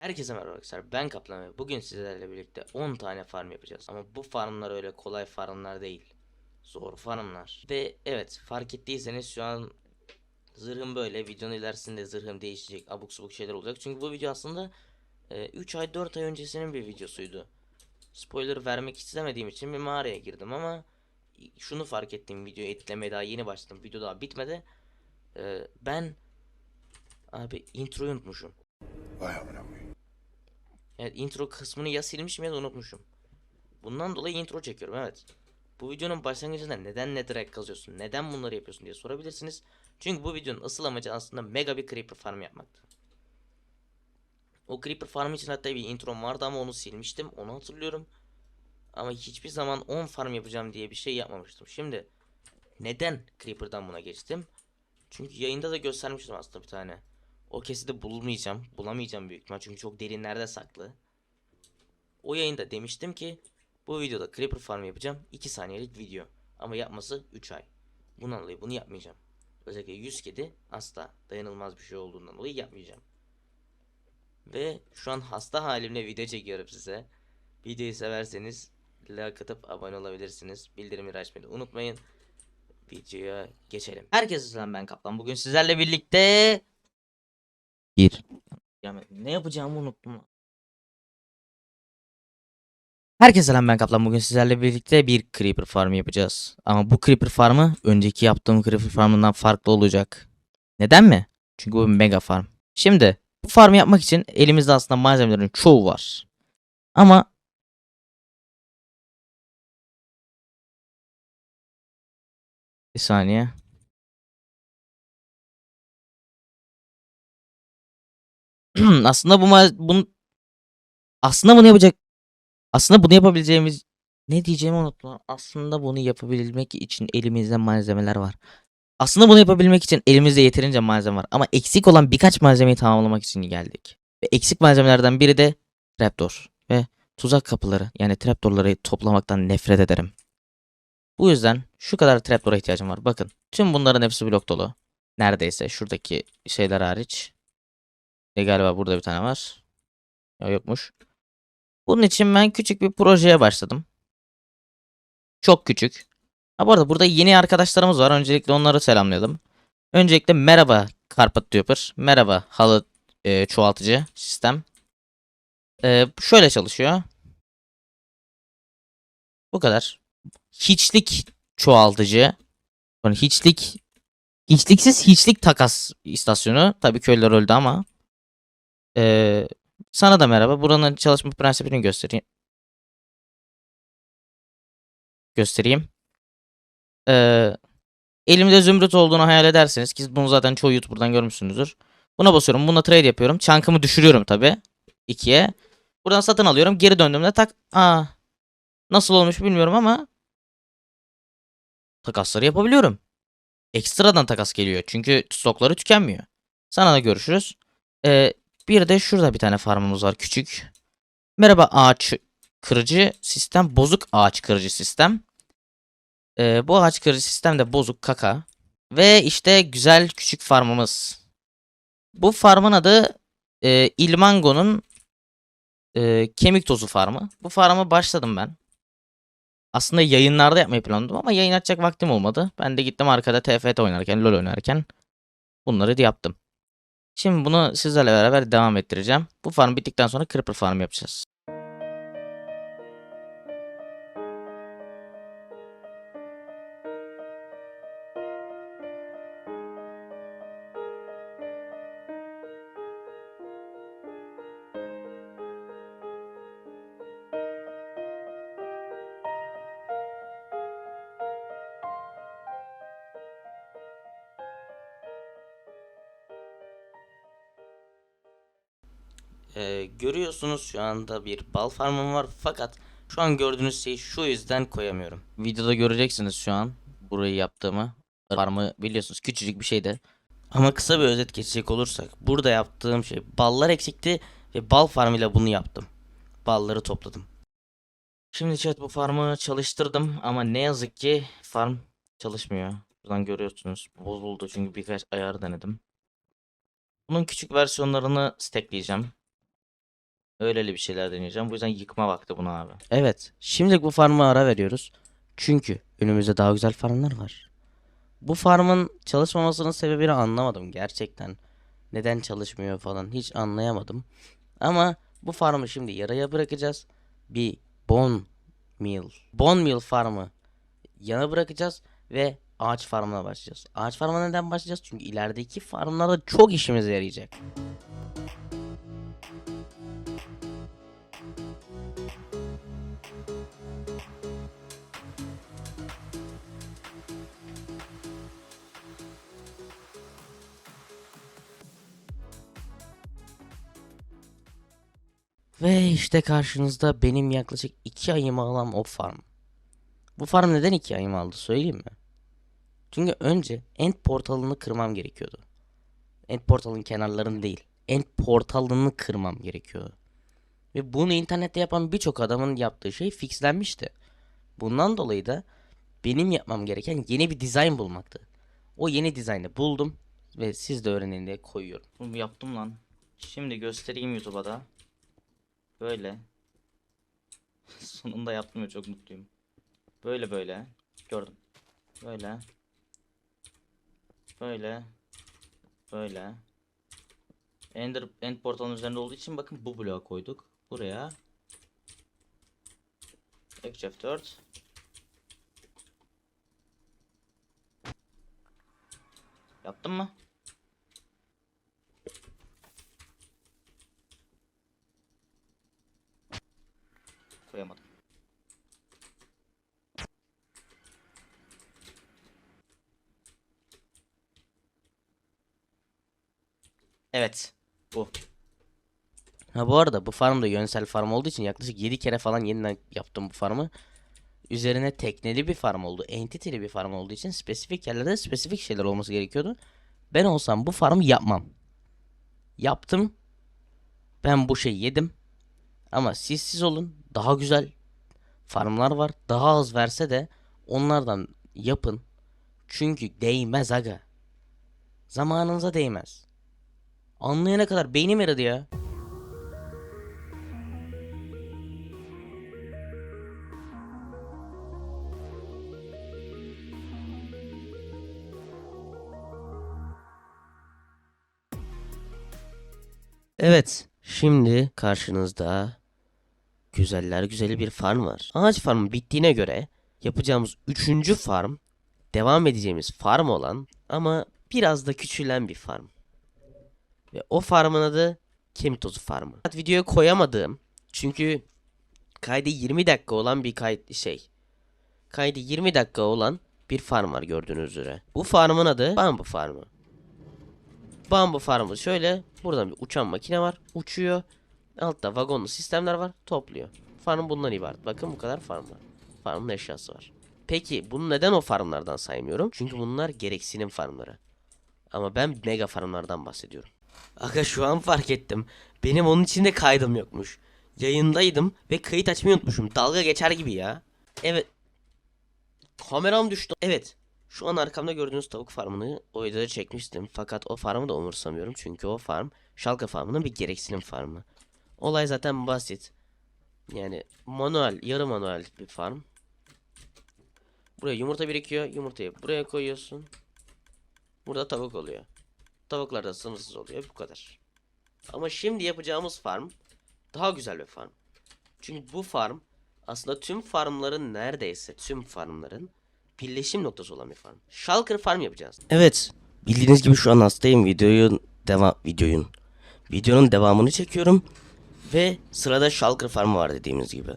Herkese merhaba arkadaşlar ben Kaplan ve bugün sizlerle birlikte 10 tane farm yapacağız. Ama bu farmlar öyle kolay farmlar değil zor farmlar. Ve evet fark ettiyseniz şu an zırhım böyle videonun ilerisinde zırhım değişecek abuk subuk şeyler olacak. Çünkü bu video aslında e, 3 ay 4 ay öncesinin bir videosuydu. Spoiler vermek istemediğim için bir mağaraya girdim ama şunu fark ettim video etlemeye daha yeni başladım video daha bitmedi. E, ben abi introyu unutmuşum. Vay amına. Evet intro kısmını ya silmişim ya da unutmuşum. Bundan dolayı intro çekiyorum evet. Bu videonun başlangıcında neden netherrack kazıyorsun, neden bunları yapıyorsun diye sorabilirsiniz. Çünkü bu videonun asıl amacı aslında mega bir creeper farm yapmaktı. O creeper farm için hatta bir introm vardı ama onu silmiştim, onu hatırlıyorum. Ama hiçbir zaman 10 farm yapacağım diye bir şey yapmamıştım. Şimdi neden creeper'dan buna geçtim? Çünkü yayında da göstermiştim aslında bir tane. O kesidi bulmayacağım. Bulamayacağım büyük ihtimal çünkü çok derinlerde saklı. O yayında demiştim ki bu videoda Creeper Farm yapacağım. 2 saniyelik video. Ama yapması 3 ay. Bundan dolayı bunu yapmayacağım. Özellikle 100 kedi asla dayanılmaz bir şey olduğundan dolayı yapmayacağım. Ve şu an hasta halimle video çekiyorum size. Videoyu severseniz like atıp abone olabilirsiniz. Bildirimleri açmayı unutmayın. Videoya geçelim. Herkese selam ben Kaplan. Bugün sizlerle birlikte bir. Yani ne yapacağımı unuttum. Herkese selam ben Kaplan. Bugün sizlerle birlikte bir Creeper Farm yapacağız. Ama bu Creeper Farm'ı önceki yaptığım Creeper Farm'ından farklı olacak. Neden mi? Çünkü bu bir mega farm. Şimdi bu farmı yapmak için elimizde aslında malzemelerin çoğu var. Ama bir saniye. aslında bu ma- bun aslında bunu yapacak aslında bunu yapabileceğimiz ne diyeceğimi unuttum. Aslında bunu yapabilmek için elimizde malzemeler var. Aslında bunu yapabilmek için elimizde yeterince malzeme var ama eksik olan birkaç malzemeyi tamamlamak için geldik. Ve eksik malzemelerden biri de trapdoor ve tuzak kapıları yani trapdoorları toplamaktan nefret ederim. Bu yüzden şu kadar trapdoor'a ihtiyacım var. Bakın tüm bunların hepsi blok dolu. Neredeyse şuradaki şeyler hariç. E galiba burada bir tane var. Ya yokmuş. Bunun için ben küçük bir projeye başladım. Çok küçük. Ha bu arada burada yeni arkadaşlarımız var. Öncelikle onları selamlayalım. Öncelikle merhaba Carpet Duper. Merhaba halı e, çoğaltıcı sistem. E, şöyle çalışıyor. Bu kadar. Hiçlik çoğaltıcı. Yani hiçlik hiçliksiz hiçlik takas istasyonu. Tabii köylüler öldü ama. Ee, sana da merhaba. Buranın çalışma prensibini göstereyim. Göstereyim. Ee, elimde zümrüt olduğunu hayal ederseniz ki bunu zaten çoğu YouTuber'dan görmüşsünüzdür. Buna basıyorum. Buna trade yapıyorum. Çankımı düşürüyorum tabi. ikiye. Buradan satın alıyorum. Geri döndüğümde tak. Aa, nasıl olmuş bilmiyorum ama takasları yapabiliyorum. Ekstradan takas geliyor. Çünkü stokları tükenmiyor. Sana da görüşürüz. Ee, bir de şurada bir tane farmımız var küçük. Merhaba ağaç kırıcı sistem. Bozuk ağaç kırıcı sistem. Ee, bu ağaç kırıcı sistem de bozuk kaka. Ve işte güzel küçük farmımız. Bu farmın adı e, Ilmango'nun e, kemik tozu farmı. Bu farmı başladım ben. Aslında yayınlarda yapmayı planladım ama yayın açacak vaktim olmadı. Ben de gittim arkada TFT oynarken, LoL oynarken bunları da yaptım. Şimdi bunu sizlerle beraber devam ettireceğim. Bu farm bittikten sonra Creeper farm yapacağız. Görüyorsunuz şu anda bir bal farmım var fakat şu an gördüğünüz şeyi şu yüzden koyamıyorum. Videoda göreceksiniz şu an burayı yaptığımı. Farmı biliyorsunuz küçücük bir şeydi. Ama kısa bir özet geçecek olursak burada yaptığım şey ballar eksikti ve bal farmıyla bunu yaptım. Balları topladım. Şimdi chat bu farmı çalıştırdım ama ne yazık ki farm çalışmıyor. Buradan görüyorsunuz bozuldu çünkü birkaç ayar denedim. Bunun küçük versiyonlarını stackleyeceğim. Öyleli bir şeyler deneyeceğim. Bu yüzden yıkma vakti bunu abi. Evet. Şimdilik bu farm'a ara veriyoruz. Çünkü önümüzde daha güzel farmlar var. Bu farmın çalışmamasının sebebini anlamadım gerçekten. Neden çalışmıyor falan hiç anlayamadım. Ama bu farmı şimdi yaraya bırakacağız. Bir bone meal. Bone meal farmı yana bırakacağız ve ağaç farmına başlayacağız. Ağaç farmına neden başlayacağız? Çünkü ilerideki farmlarda çok işimize yarayacak. Ve işte karşınızda benim yaklaşık 2 ayımı alan o farm. Bu farm neden 2 ayımı aldı söyleyeyim mi? Çünkü önce end portalını kırmam gerekiyordu. End portalın kenarlarını değil. End portalını kırmam gerekiyordu. Ve bunu internette yapan birçok adamın yaptığı şey fixlenmişti. Bundan dolayı da benim yapmam gereken yeni bir dizayn bulmaktı. O yeni dizaynı buldum ve siz de öğrenin diye koyuyorum. Bunu yaptım lan. Şimdi göstereyim YouTube'a da. Böyle. Sonunda yaptım ya çok mutluyum. Böyle böyle. Gördüm. Böyle. Böyle. Böyle. Ender End portalın üzerinde olduğu için bakın bu bloğa koyduk. Buraya. F4. Yaptın mı? Koyamadım. Evet. Bu. Ha bu arada bu farm da yönsel farm olduğu için yaklaşık 7 kere falan yeniden yaptım bu farmı. Üzerine tekneli bir farm oldu. Entity'li bir farm olduğu için spesifik yerlerde spesifik şeyler olması gerekiyordu. Ben olsam bu farmı yapmam. Yaptım. Ben bu şeyi yedim. Ama siz siz olun. Daha güzel farmlar var. Daha az verse de onlardan yapın. Çünkü değmez aga. Zamanınıza değmez. Anlayana kadar beynim eridi ya. Evet, şimdi karşınızda güzeller güzeli bir farm var. Ağaç farmı bittiğine göre yapacağımız üçüncü farm devam edeceğimiz farm olan ama biraz da küçülen bir farm. Ve o farmın adı kemik tozu farmı. Videoya koyamadım. Çünkü kaydı 20 dakika olan bir kayıt şey. Kaydı 20 dakika olan bir farm var gördüğünüz üzere. Bu farmın adı Bambu Farmı. Bambu Farmı şöyle. Buradan bir uçan makine var. Uçuyor. Altta vagonlu sistemler var. Topluyor. Farm bundan ibaret. Bakın bu kadar farm var. Farmın eşyası var. Peki bunu neden o farmlardan saymıyorum? Çünkü bunlar gereksinim farmları. Ama ben mega farmlardan bahsediyorum. Aga şu an fark ettim. Benim onun içinde kaydım yokmuş. Yayındaydım ve kayıt açmayı unutmuşum. Dalga geçer gibi ya. Evet. Kameram düştü. Evet. Şu an arkamda gördüğünüz tavuk farmını o videoda çekmiştim. Fakat o farmı da umursamıyorum. Çünkü o farm Şalka farmının bir gereksinim farmı. Olay zaten basit. Yani manuel, yarı manuel bir farm. Buraya yumurta birikiyor. Yumurtayı buraya koyuyorsun. Burada tavuk oluyor. Tavuklar da sınırsız oluyor. Bu kadar. Ama şimdi yapacağımız farm daha güzel bir farm. Çünkü bu farm aslında tüm farmların neredeyse tüm farmların birleşim noktası olan bir farm. Shulker farm yapacağız. Evet. Bildiğiniz gibi şu an hastayım. Videoyu devam videoyun. Videonun devamını çekiyorum ve sırada Shulker farmı var dediğimiz gibi.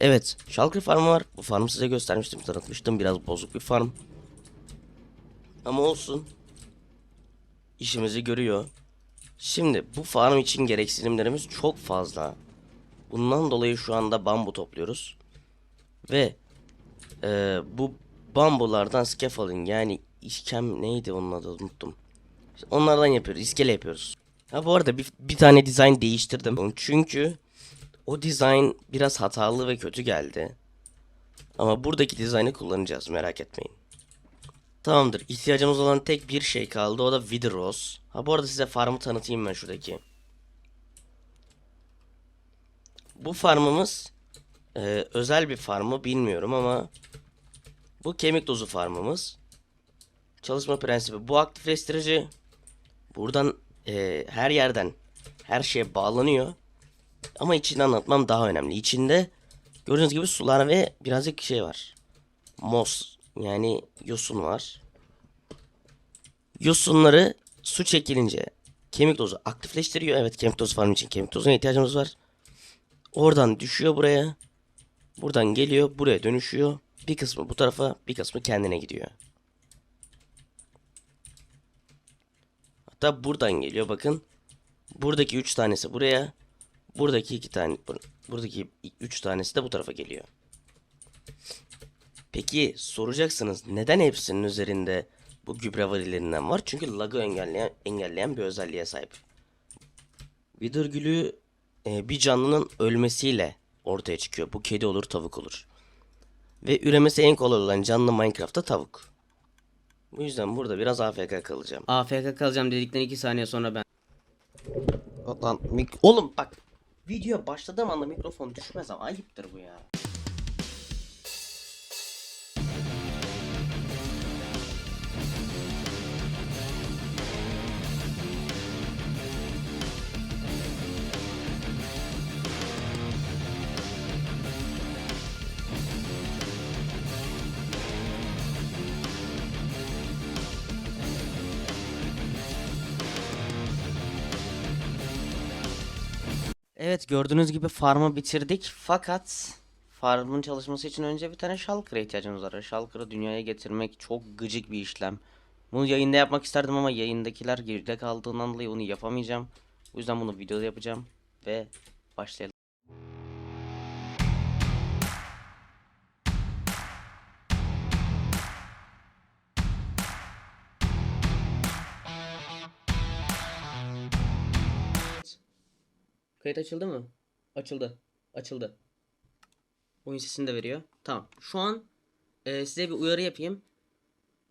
Evet, Shulker farmı var. Bu farmı size göstermiştim, tanıtmıştım. Biraz bozuk bir farm. Ama olsun. İşimizi görüyor. Şimdi bu farm için gereksinimlerimiz çok fazla. Bundan dolayı şu anda bambu topluyoruz. Ve e, bu bambulardan scaffolding yani işkem neydi onun adı unuttum. Onlardan yapıyoruz. iskele yapıyoruz. Ha bu arada bir, bir tane dizayn değiştirdim. Çünkü o dizayn biraz hatalı ve kötü geldi. Ama buradaki dizaynı kullanacağız merak etmeyin. Tamamdır. İhtiyacımız olan tek bir şey kaldı. O da Wither Rose. Ha bu arada size farmı tanıtayım ben şuradaki. Bu farmımız e, özel bir farm mı bilmiyorum ama bu kemik tozu farmımız. Çalışma prensibi bu aktifleştirici. Buradan e, her yerden her şeye bağlanıyor. Ama içini anlatmam daha önemli. İçinde gördüğünüz gibi sular ve birazcık şey var. Mos yani yosun var. Yosunları su çekilince kemik tozu aktifleştiriyor. Evet kemik tozu farm için kemik tozuna ihtiyacımız var. Oradan düşüyor buraya. Buradan geliyor buraya dönüşüyor. Bir kısmı bu tarafa bir kısmı kendine gidiyor. Hatta buradan geliyor bakın. Buradaki 3 tanesi buraya. Buradaki 2 tane bur- buradaki 3 tanesi de bu tarafa geliyor. Peki soracaksınız neden hepsinin üzerinde bu gübre varilerinden var? Çünkü lagı engelleyen, engelleyen bir özelliğe sahip. Wither gülü e, bir canlının ölmesiyle ortaya çıkıyor. Bu kedi olur, tavuk olur. Ve üremesi en kolay olan canlı Minecraft'ta tavuk. Bu yüzden burada biraz AFK kalacağım. AFK kalacağım dedikten 2 saniye sonra ben. Lan mik- Oğlum bak video başladığım anda mikrofon düşmez ama ayıptır bu ya. Evet gördüğünüz gibi farmı bitirdik fakat farmın çalışması için önce bir tane shulker'a ihtiyacımız var. Shulker'ı dünyaya getirmek çok gıcık bir işlem. Bunu yayında yapmak isterdim ama yayındakiler geride kaldığından dolayı onu yapamayacağım. O yüzden bunu videoda yapacağım ve başlayalım. Kayıt açıldı mı? Açıldı. Açıldı. Oyun sesini de veriyor. Tamam. Şu an e, size bir uyarı yapayım.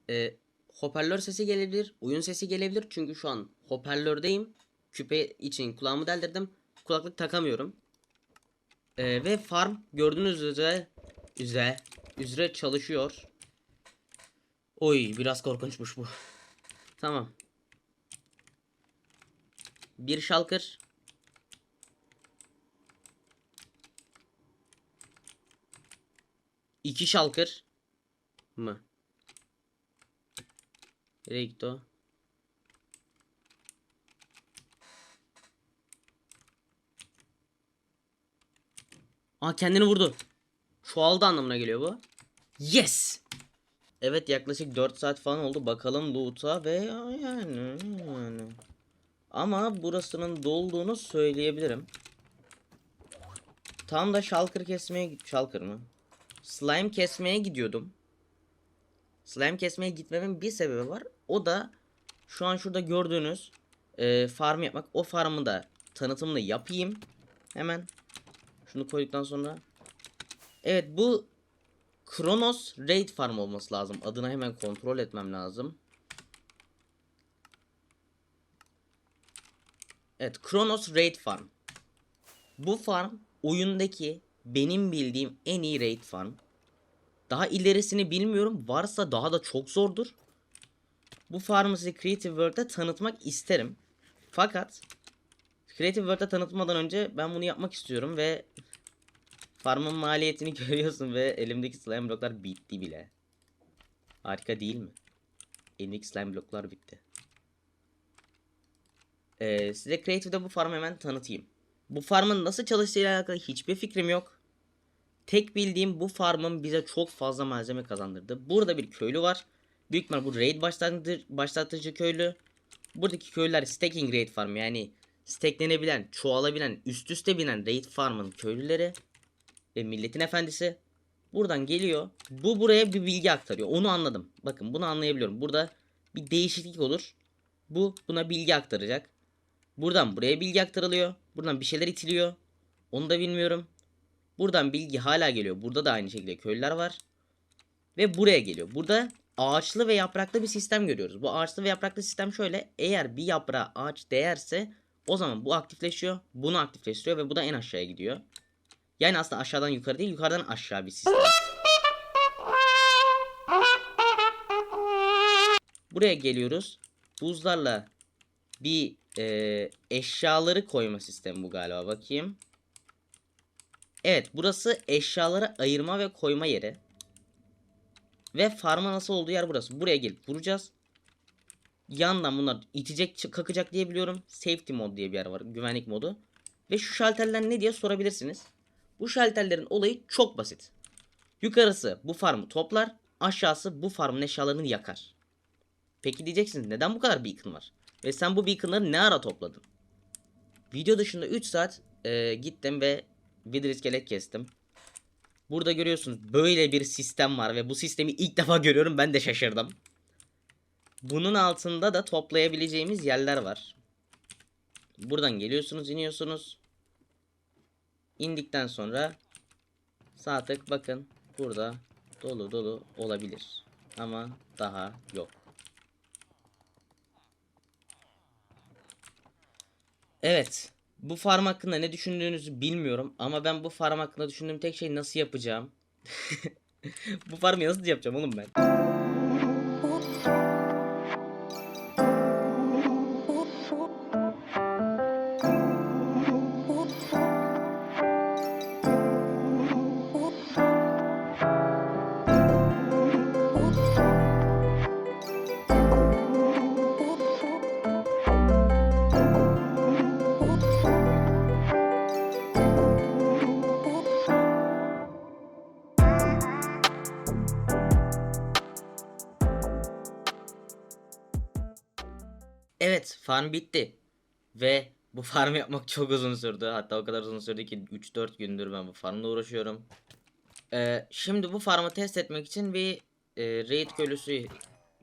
E, hoparlör sesi gelebilir. Oyun sesi gelebilir. Çünkü şu an hoparlördeyim. Küpe için kulağımı deldirdim. Kulaklık takamıyorum. E, ve farm gördüğünüz üzere üzere, üzere çalışıyor. Oy biraz korkunçmuş bu. Tamam. Bir şalkır. İki şalkır mı? Nereye gitti o? Aa kendini vurdu. Çoğaldı anlamına geliyor bu. Yes! Evet yaklaşık 4 saat falan oldu. Bakalım loot'a ve yani, yani. Ama burasının dolduğunu söyleyebilirim. Tam da şalkır kesmeye şalkır mı? Slime kesmeye gidiyordum. Slime kesmeye gitmemin bir sebebi var. O da şu an şurada gördüğünüz e, farm yapmak. O farmı da tanıtımını yapayım. Hemen şunu koyduktan sonra. Evet bu Kronos Raid Farm olması lazım. Adını hemen kontrol etmem lazım. Evet Kronos Raid Farm. Bu farm oyundaki benim bildiğim en iyi raid farm. Daha ilerisini bilmiyorum. Varsa daha da çok zordur. Bu farmı size Creative World'da tanıtmak isterim. Fakat Creative World'da tanıtmadan önce ben bunu yapmak istiyorum ve farmın maliyetini görüyorsun ve elimdeki slime bloklar bitti bile. Harika değil mi? Elimdeki slime bloklar bitti. Ee, size Creative'de bu farmı hemen tanıtayım. Bu farmın nasıl çalıştığıyla alakalı hiçbir fikrim yok. Tek bildiğim bu farmın bize çok fazla malzeme kazandırdı. Burada bir köylü var. Büyük ihtimal bu raid başlangıcı, başlatıcı köylü. Buradaki köylüler stacking raid farm yani stacklenebilen, çoğalabilen, üst üste binen raid farmın köylüleri ve milletin efendisi. Buradan geliyor. Bu buraya bir bilgi aktarıyor. Onu anladım. Bakın bunu anlayabiliyorum. Burada bir değişiklik olur. Bu buna bilgi aktaracak. Buradan buraya bilgi aktarılıyor. Buradan bir şeyler itiliyor. Onu da bilmiyorum. Buradan bilgi hala geliyor. Burada da aynı şekilde köylüler var. Ve buraya geliyor. Burada ağaçlı ve yapraklı bir sistem görüyoruz. Bu ağaçlı ve yapraklı sistem şöyle. Eğer bir yaprağa ağaç değerse o zaman bu aktifleşiyor. Bunu aktifleştiriyor ve bu da en aşağıya gidiyor. Yani aslında aşağıdan yukarı değil yukarıdan aşağı bir sistem. Buraya geliyoruz. Buzlarla bir e, eşyaları koyma sistemi bu galiba. Bakayım. Evet burası eşyaları ayırma ve koyma yeri. Ve farma nasıl olduğu yer burası. Buraya gelip vuracağız. Yandan bunlar itecek kakacak diye biliyorum. Safety mod diye bir yer var. Güvenlik modu. Ve şu şalterler ne diye sorabilirsiniz. Bu şalterlerin olayı çok basit. Yukarısı bu farmı toplar. Aşağısı bu farmın eşyalarını yakar. Peki diyeceksiniz neden bu kadar beacon var? Ve sen bu beaconları ne ara topladın? Video dışında 3 saat e, gittim ve Wither iskelet kestim. Burada görüyorsunuz böyle bir sistem var ve bu sistemi ilk defa görüyorum ben de şaşırdım. Bunun altında da toplayabileceğimiz yerler var. Buradan geliyorsunuz iniyorsunuz. İndikten sonra sağ tık bakın burada dolu dolu olabilir. Ama daha yok. Evet. Bu farm hakkında ne düşündüğünüzü bilmiyorum ama ben bu farm hakkında düşündüğüm tek şey nasıl yapacağım. bu farmı nasıl yapacağım oğlum ben? Farm bitti. Ve bu farm yapmak çok uzun sürdü. Hatta o kadar uzun sürdü ki 3-4 gündür ben bu farmla uğraşıyorum. Ee, şimdi bu farmı test etmek için bir e, raid köylüsü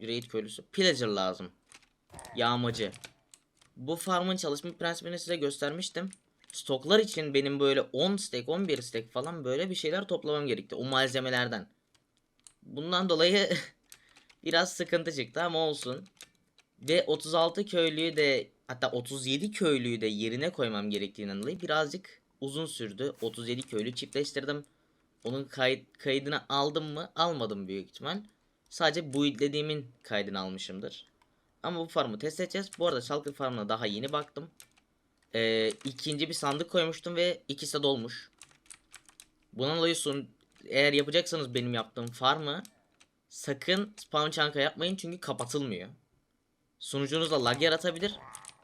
raid köylüsü pillager lazım. Yağmacı. Bu farmın çalışma prensibini size göstermiştim. Stoklar için benim böyle 10 stack 11 stack falan böyle bir şeyler toplamam gerekti. O malzemelerden. Bundan dolayı biraz sıkıntı çıktı ama olsun. Ve 36 köylüyü de hatta 37 köylüyü de yerine koymam gerektiğinden dolayı birazcık uzun sürdü. 37 köylü çiftleştirdim. Onun kayıt, kaydını aldım mı? Almadım büyük ihtimal. Sadece bu dediğimin kaydını almışımdır. Ama bu farmı test edeceğiz. Bu arada Shulker farmına daha yeni baktım. Ee, ikinci bir sandık koymuştum ve ikisi de dolmuş. Bundan dolayı son, eğer yapacaksanız benim yaptığım farmı sakın spawn chunka yapmayın çünkü kapatılmıyor sunucunuzda lag yaratabilir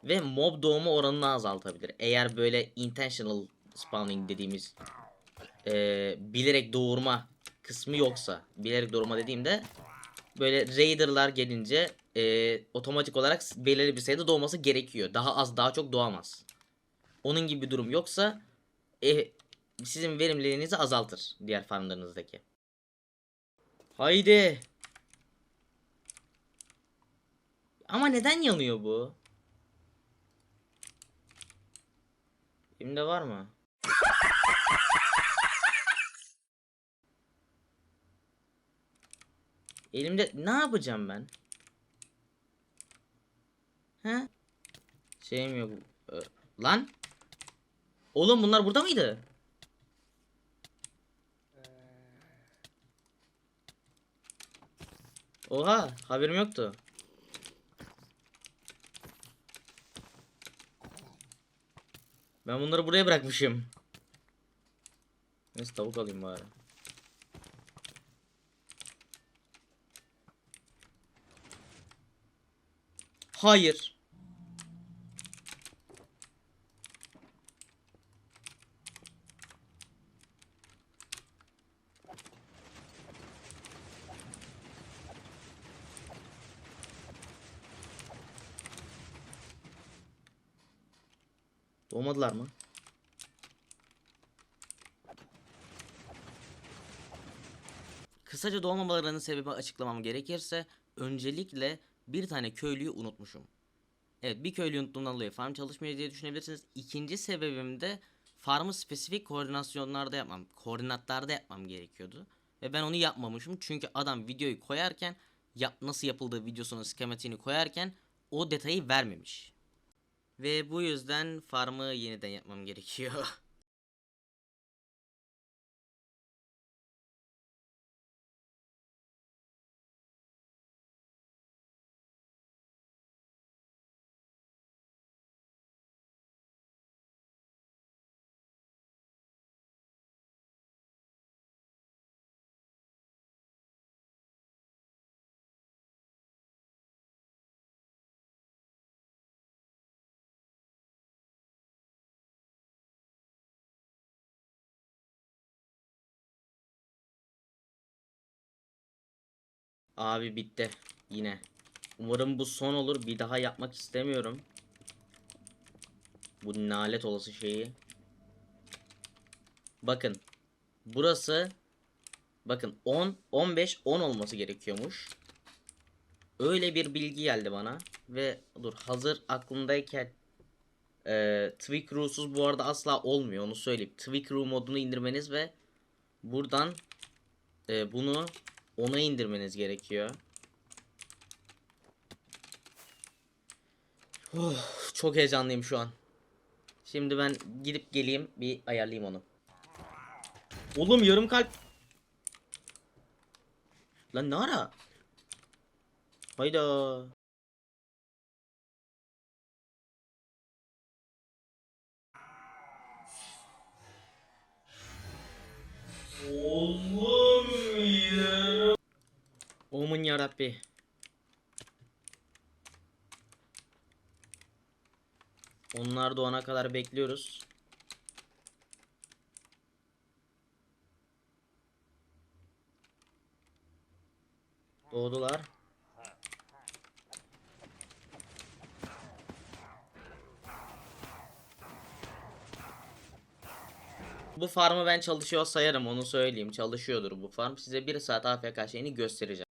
ve mob doğumu oranını azaltabilir. Eğer böyle intentional spawning dediğimiz eee, bilerek doğurma kısmı yoksa, bilerek doğurma dediğimde böyle raiderlar gelince eee, otomatik olarak belirli bir sayıda doğması gerekiyor. Daha az daha çok doğamaz. Onun gibi bir durum yoksa e, sizin verimliliğinizi azaltır diğer farmlarınızdaki. Haydi. Ama neden yanıyor bu? Elimde var mı? Elimde ne yapacağım ben? He? Şeyim yok. Lan? Oğlum bunlar burada mıydı? Oha haberim yoktu. Ben bunları buraya bırakmışım. Neyse tavuk alayım bari. Hayır. Doğmadılar mı? Kısaca doğmamalarının sebebi açıklamam gerekirse öncelikle bir tane köylüyü unutmuşum. Evet bir köylüyü unuttuğumdan dolayı farm çalışmıyor diye düşünebilirsiniz. İkinci sebebim de farmı spesifik koordinasyonlarda yapmam, koordinatlarda yapmam gerekiyordu. Ve ben onu yapmamışım çünkü adam videoyu koyarken yap, nasıl yapıldığı videosunun skematiğini koyarken o detayı vermemiş. Ve bu yüzden farmı yeniden yapmam gerekiyor. Abi bitti. Yine. Umarım bu son olur. Bir daha yapmak istemiyorum. Bu nalet olası şeyi. Bakın. Burası bakın 10 15 10 olması gerekiyormuş. Öyle bir bilgi geldi bana ve dur hazır aklımdayken e, Tweak Rules'uz bu arada asla olmuyor onu söyleyeyim. Tweak Rule modunu indirmeniz ve buradan e, bunu ona indirmeniz gerekiyor. Oh, çok heyecanlıyım şu an. Şimdi ben gidip geleyim bir ayarlayayım onu. Oğlum yarım kalp. Lan ne ara? Hayda. Oğlum yarabbi. Onlar doğana kadar bekliyoruz. Doğdular. Bu farmı ben çalışıyor sayarım onu söyleyeyim. Çalışıyordur bu farm. Size bir saat AFK şeyini göstereceğim.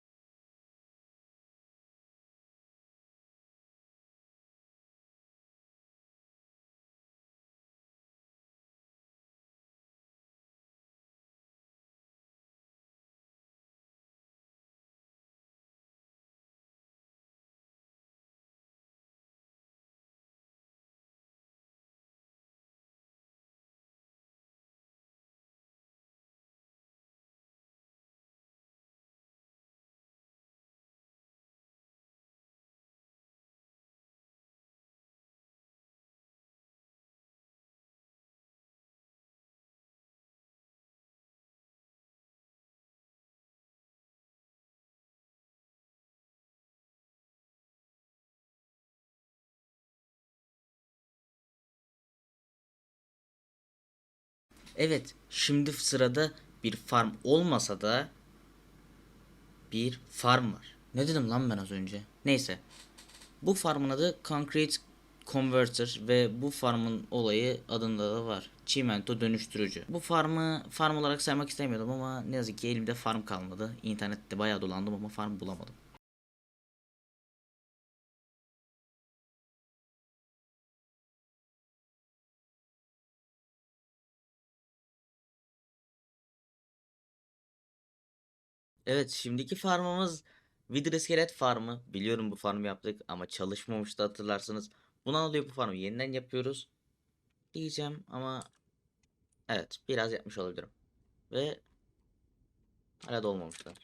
Evet, şimdi sırada bir farm olmasa da bir farm var. Ne dedim lan ben az önce? Neyse. Bu farmın adı Concrete Converter ve bu farmın olayı adında da var. Çimento dönüştürücü. Bu farmı farm olarak saymak istemiyordum ama ne yazık ki elimde farm kalmadı. İnternette bayağı dolandım ama farm bulamadım. Evet şimdiki farmımız Wither iskelet farmı. Biliyorum bu farmı yaptık ama çalışmamıştı hatırlarsınız. Bundan dolayı bu farmı yeniden yapıyoruz. Diyeceğim ama evet biraz yapmış olabilirim. Ve hala da olmamışlar.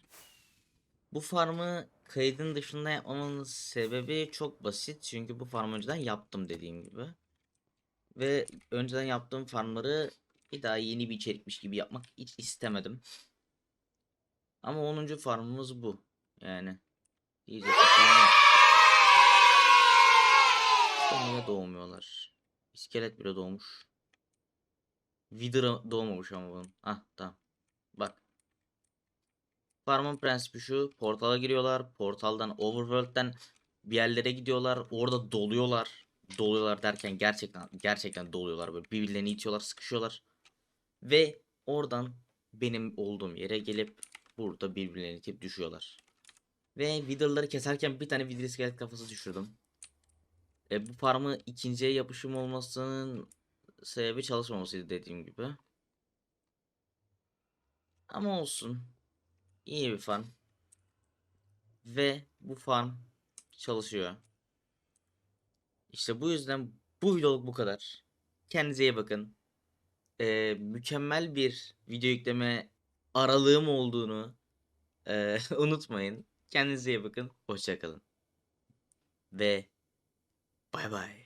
Bu farmı kaydın dışında yapmamın sebebi çok basit. Çünkü bu farmı önceden yaptım dediğim gibi. Ve önceden yaptığım farmları bir daha yeni bir içerikmiş gibi yapmak hiç istemedim. Ama 10. farmımız bu. Yani. İşte niye doğmuyorlar? İskelet bile doğmuş. Wither doğmamış ama bunun. Ah tamam. Bak. Farmın prensibi şu. Portala giriyorlar. Portaldan Overworld'den bir yerlere gidiyorlar. Orada doluyorlar. Doluyorlar derken gerçekten gerçekten doluyorlar böyle. Birbirlerini itiyorlar, sıkışıyorlar. Ve oradan benim olduğum yere gelip burada birbirlerini itip düşüyorlar. Ve Wither'ları keserken bir tane Wither iskelet kafası düşürdüm. E, bu farmı ikinciye yapışım olmasının sebebi çalışmamasıydı dediğim gibi. Ama olsun. İyi bir farm. Ve bu farm çalışıyor. İşte bu yüzden bu videoluk bu kadar. Kendinize iyi bakın. Ee, mükemmel bir video yükleme aralığım olduğunu ee, unutmayın. Kendinize iyi bakın. Hoşçakalın. Ve bay bay.